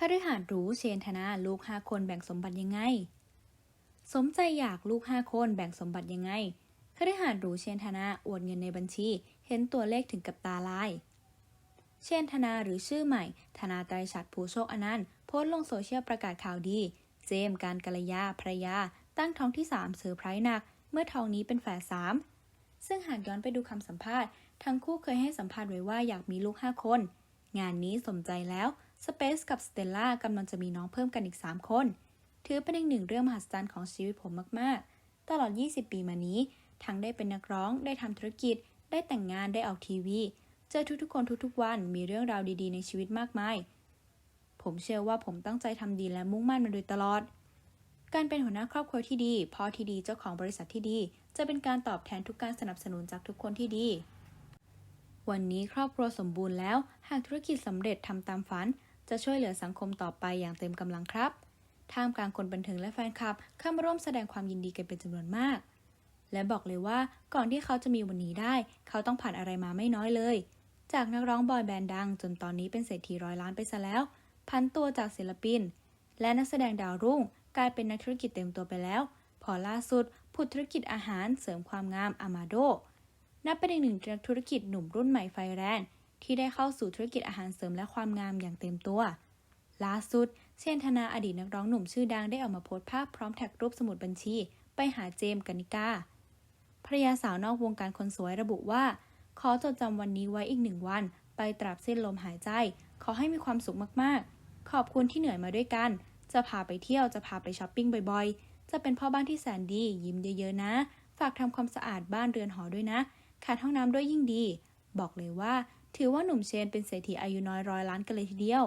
คฤหาสน์หรูเชนธนาลูกห้าคนแบ่งสมบัติยังไง สมใจอยากลูกห้าคนแบ่งสมบัติยังไงคฤหาสน์หรูเชนธนาอวดเงินในบัญชี เห็นตัวเลขถึงกับตาลาย เชนธนาหรือชื่อใหม่ ธนาไตรฉัตรภูโชคอนันต์โพสต์ลงโซเชียลประกาศข่าวดี เจมการกัลยาภรรยา ตั้งท้องที่3เซอร์ไพรส์หนัก เมื่อท้องนี้เป็นแฝดสามซึ่งหากย้อนไปดูคำสัมภาษณ์ ทั้งคู่เคยให้สัมภาษณ์ไว้ว่าอยากมีลูก 5 คน งานนี้สมใจแล้ว สเปซกับสเตลล่ากำลังจะมีน้องเพิ่มกันอีก 3 คน ถือเป็นอีกหนึ่งเรื่องมหัศจรรย์ของชีวิตผมมาก ๆ ตลอด 20 ปีมานี้ ทั้งได้เป็นนักร้อง ได้ทำธุรกิจ ได้แต่งงาน ได้ออกทีวี เจอทุกๆ คนทุกๆ วัน มีเรื่องราวดี ๆ ในชีวิตมากมาย ผมเชื่อว่าผมตั้งใจทำดีและมุ่งมั่นมาโดยตลอด การเป็นหัวหน้าครอบครัวที่ดี พ่อที่ดี เจ้าของบริษัทที่ดี จะเป็นการตอบแทนทุกการสนับสนุนจากทุกคนที่ดี วันนี้ครอบครัวสมบูรณ์แล้ว หากธุรกิจสำเร็จทำตามฝัน จะช่วยเหลือสังคมต่อไปอย่างเต็มกำลังครับ ท่ามกลางคนบันเทิงและแฟนคลับเข้ามาร่วมแสดงความยินดีกันเป็นจำนวนมาก และบอกเลยว่าก่อนที่เขาจะมีวันนี้ได้ เขาต้องผ่านอะไรมาไม่น้อยเลย จากนักร้องบอยแบนด์ดังจนตอนนี้เป็นเศรษฐีร้อยล้านไปซะแล้ว พันตัวจากศิลปิน และนักแสดงดาวรุ่ง กลายเป็นนักธุรกิจเต็มตัวไปแล้ว พอล่าสุดผุดธุรกิจอาหารเสริมความงามอามาโดนับเป็นอีกหนึ่งนักธุรกิจหนุ่มรุ่นใหม่ไฟแรง ที่ได้เข้าสู่ธุรกิจอาหารเสริมและความงามอย่างเต็มตัวล่าสุด เชนธนาอดีตนักร้องหนุ่มชื่อดังได้ออกมาโพสต์ภาพพร้อมแท็กรูปสมุดบัญชี ไปหาเจมส์กนิกาภรรยาสาวนอกวงการคนสวยระบุว่า ขอจดจำวันนี้ไว้อีกหนึ่งวัน ไปตราบเส้นลมหายใจ ขอให้มีความสุขมากๆ ขอบคุณที่เหนื่อยมาด้วยกัน จะพาไปเที่ยวจะพาไปช้อปปิ้งบ่อยๆ จะเป็นพ่อบ้านที่แสนดี ยิ้มเยอะๆนะ ฝากทำความสะอาดบ้านเรือนหอด้วยนะ ขาดห้องน้ำด้วยยิ่งดี บอกเลยว่า ถือว่าหนุ่มเชนเป็นเศรษฐีอายุน้อยร้อยล้านกันเลยทีเดียว